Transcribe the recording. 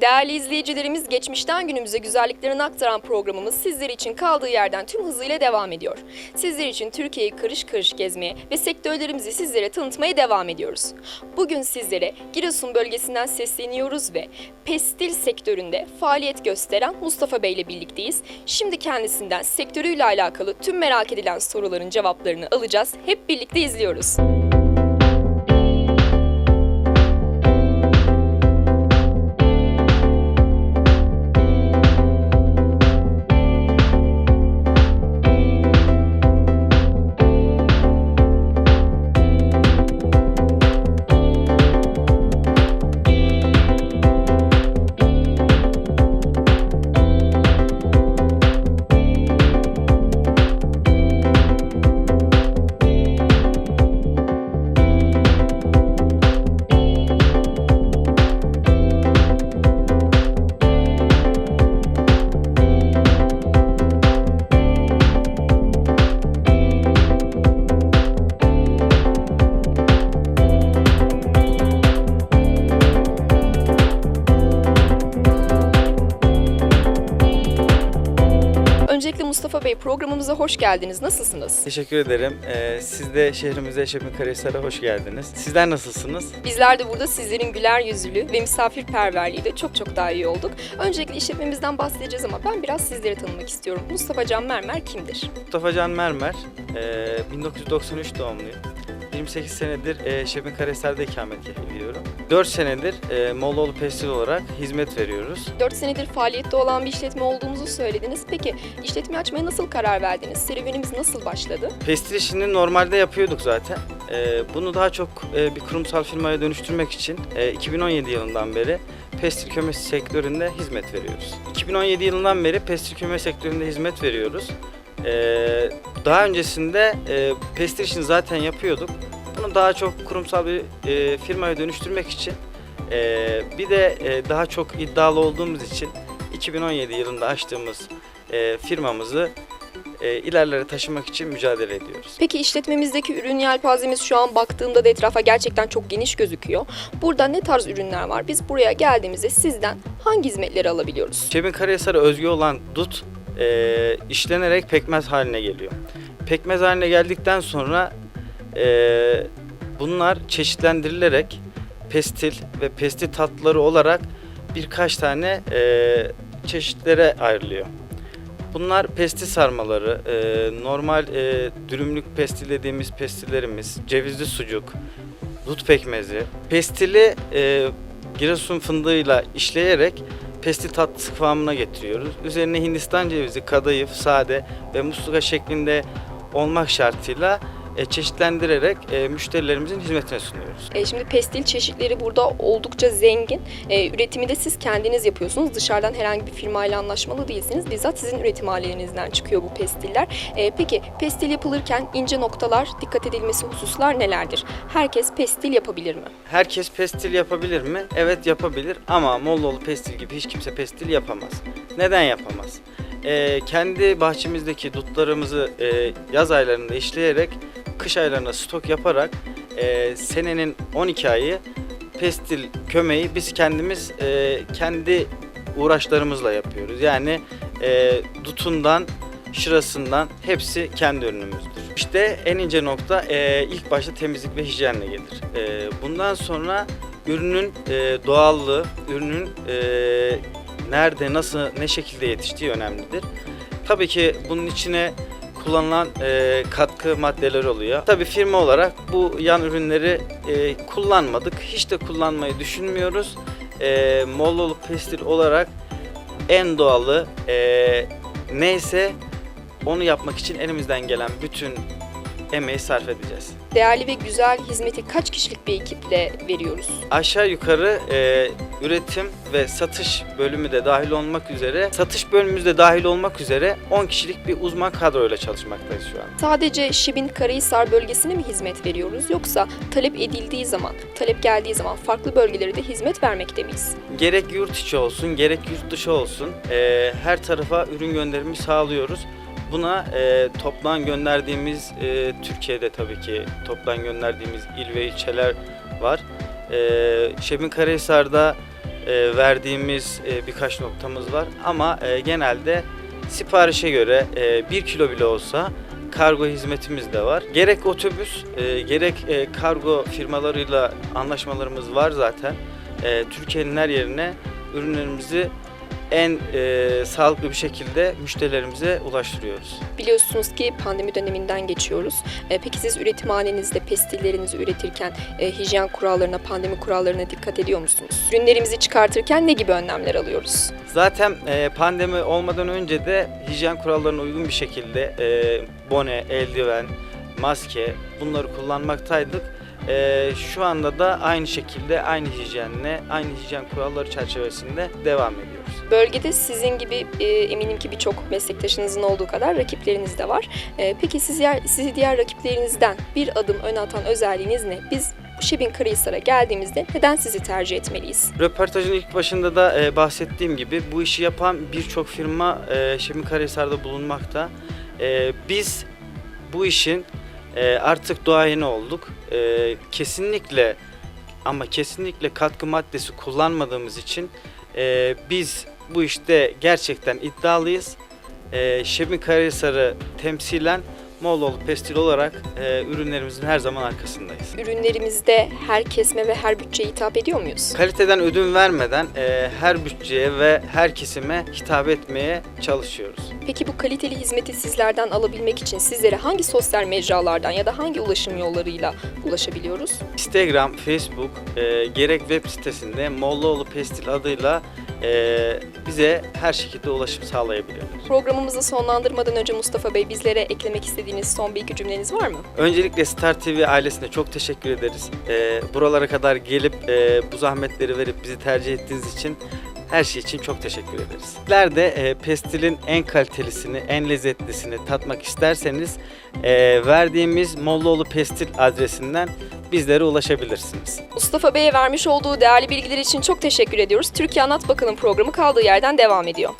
Değerli izleyicilerimiz geçmişten günümüze güzelliklerini aktaran programımız sizler için kaldığı yerden tüm hızıyla devam ediyor. Sizler için Türkiye'yi karış karış gezmeye ve sektörlerimizi sizlere tanıtmaya devam ediyoruz. Bugün sizlere Giresun bölgesinden sesleniyoruz ve pestil sektöründe faaliyet gösteren Mustafa Bey ile birlikteyiz. Şimdi kendisinden sektörüyle alakalı tüm merak edilen soruların cevaplarını alacağız. Hep birlikte izliyoruz. Mustafa Bey programımıza hoş geldiniz. Nasılsınız? Teşekkür ederim. Ee, siz de şehrimize Şebin Karahisar'a hoş geldiniz. Sizler nasılsınız? Bizler de burada sizlerin güler yüzlülüğü ve misafirperverliğiyle çok çok daha iyi olduk. Öncelikle işletmemizden bahsedeceğiz ama ben biraz sizleri tanımak istiyorum. Mustafa Can Mermer kimdir? Mustafa Can Mermer, ee, 1993 doğumluyum. 28 senedir e, Şebin Karahisar'da ikamet ediyorum. 4 senedir e, Mollaoğlu Pestil olarak hizmet veriyoruz. 4 senedir faaliyette olan bir işletme olduğumuzu söylediniz. Peki işletme açmaya nasıl karar verdiniz? Serüvenimiz nasıl başladı? Pestil işini normalde yapıyorduk zaten. E, bunu daha çok e, bir kurumsal firmaya dönüştürmek için e, 2017 yılından beri pestil köme sektöründe hizmet veriyoruz. 2017 yılından beri pestil köme sektöründe hizmet veriyoruz. Ee, daha öncesinde e, pestil işini zaten yapıyorduk. Bunu daha çok kurumsal bir e, firmaya dönüştürmek için e, bir de e, daha çok iddialı olduğumuz için 2017 yılında açtığımız e, firmamızı e, ilerlere taşımak için mücadele ediyoruz. Peki işletmemizdeki ürün yelpazemiz şu an baktığımda da etrafa gerçekten çok geniş gözüküyor. Burada ne tarz ürünler var? Biz buraya geldiğimizde sizden hangi hizmetleri alabiliyoruz? Şebin Karahisar'a özgü olan dut e, işlenerek pekmez haline geliyor. Pekmez haline geldikten sonra e, bunlar çeşitlendirilerek pestil ve pestil tatlıları olarak birkaç tane e, çeşitlere ayrılıyor. Bunlar pestil sarmaları, e, normal e, dürümlük pestil dediğimiz pestillerimiz, cevizli sucuk, dut pekmezi. Pestili e, Giresun fındığıyla işleyerek pestil tatlısı kıvamına getiriyoruz. Üzerine Hindistan cevizi, kadayıf, sade ve musluka şeklinde olmak şartıyla çeşitlendirerek e, müşterilerimizin hizmetine sunuyoruz. E, şimdi pestil çeşitleri burada oldukça zengin. E, üretimi de siz kendiniz yapıyorsunuz. Dışarıdan herhangi bir firmayla anlaşmalı değilsiniz. Bizzat sizin üretim ailelerinizden çıkıyor bu pestiller. E, peki pestil yapılırken ince noktalar, dikkat edilmesi hususlar nelerdir? Herkes pestil yapabilir mi? Herkes pestil yapabilir mi? Evet yapabilir ama Mollaoğlu pestil gibi hiç kimse pestil yapamaz. Neden yapamaz? E, kendi bahçemizdeki dutlarımızı e, yaz aylarında işleyerek kış aylarında stok yaparak e, senenin 12 ayı pestil kömeği biz kendimiz e, kendi uğraşlarımızla yapıyoruz. Yani e, dutundan, şırasından hepsi kendi ürünümüzdür. İşte en ince nokta e, ilk başta temizlik ve hijyenle gelir. E, bundan sonra ürünün e, doğallığı, ürünün e, nerede, nasıl, ne şekilde yetiştiği önemlidir. Tabii ki bunun içine kullanılan e, katkı maddeleri oluyor. Tabii firma olarak bu yan ürünleri e, kullanmadık. Hiç de kullanmayı düşünmüyoruz. E, Mollolu pestil olarak en doğalı e, neyse onu yapmak için elimizden gelen bütün emeği sarf edeceğiz. Değerli ve güzel hizmeti kaç kişilik bir ekiple veriyoruz? Aşağı yukarı e, üretim ve satış bölümü de dahil olmak üzere, satış bölümümüz de dahil olmak üzere 10 kişilik bir uzman kadroyla çalışmaktayız şu an. Sadece Şebin Karahisar bölgesine mi hizmet veriyoruz yoksa talep edildiği zaman, talep geldiği zaman farklı bölgelere de hizmet vermekte miyiz? Gerek yurt içi olsun, gerek yurt dışı olsun e, her tarafa ürün gönderimi sağlıyoruz. Buna e, toptan gönderdiğimiz, e, Türkiye'de tabii ki toptan gönderdiğimiz il ve ilçeler var. E, Şebin Karahisar'da e, verdiğimiz e, birkaç noktamız var ama e, genelde siparişe göre 1 kilo bile olsa kargo hizmetimiz de var. Gerek otobüs e, gerek e, kargo firmalarıyla anlaşmalarımız var zaten. E, Türkiye'nin her yerine ürünlerimizi en e, sağlıklı bir şekilde müşterilerimize ulaştırıyoruz. Biliyorsunuz ki pandemi döneminden geçiyoruz. E, Peki siz üretimhanenizde pestillerinizi üretirken e, hijyen kurallarına, pandemi kurallarına dikkat ediyor musunuz? Ürünlerimizi çıkartırken ne gibi önlemler alıyoruz? Zaten e, pandemi olmadan önce de hijyen kurallarına uygun bir şekilde e, bone, eldiven, maske bunları kullanmaktaydık. E, şu anda da aynı şekilde aynı hijyenle, aynı hijyen kuralları çerçevesinde devam ediyoruz. Bölgede sizin gibi e, eminim ki birçok meslektaşınızın olduğu kadar rakipleriniz de var. E, peki siz yer- sizi diğer rakiplerinizden bir adım öne atan özelliğiniz ne? Biz Şebin Karahisar'a geldiğimizde neden sizi tercih etmeliyiz? Röportajın ilk başında da e, bahsettiğim gibi bu işi yapan birçok firma e, Şebin Karahisar'da bulunmakta. E, biz bu işin e, artık duayeni olduk. E, kesinlikle ama kesinlikle katkı maddesi kullanmadığımız için e, biz bu işte gerçekten iddialıyız. E, Şebin Karahisar'ı temsilen Moğoloğlu Pestil olarak e, ürünlerimizin her zaman arkasındayız. Ürünlerimizde her kesme ve her bütçeye hitap ediyor muyuz? Kaliteden ödün vermeden e, her bütçeye ve her kesime hitap etmeye çalışıyoruz. Peki bu kaliteli hizmeti sizlerden alabilmek için sizlere hangi sosyal mecralardan ya da hangi ulaşım yollarıyla ulaşabiliyoruz? Instagram, Facebook, e, gerek web sitesinde Mollaoğlu Pestil adıyla e, bize her şekilde ulaşım sağlayabiliyorlar. Programımızı sonlandırmadan önce Mustafa Bey bizlere eklemek istediğiniz son bir iki cümleniz var mı? Öncelikle Star TV ailesine çok teşekkür ederiz. E, buralara kadar gelip e, bu zahmetleri verip bizi tercih ettiğiniz için her şey için çok teşekkür ederiz. Sizler de e, pestilin en kalitelisini, en lezzetlisini tatmak isterseniz e, verdiğimiz Mollaoğlu Pestil adresinden bizlere ulaşabilirsiniz. Mustafa Bey'e vermiş olduğu değerli bilgiler için çok teşekkür ediyoruz. Türkiye Anlat Bakalım programı kaldığı yerden devam ediyor.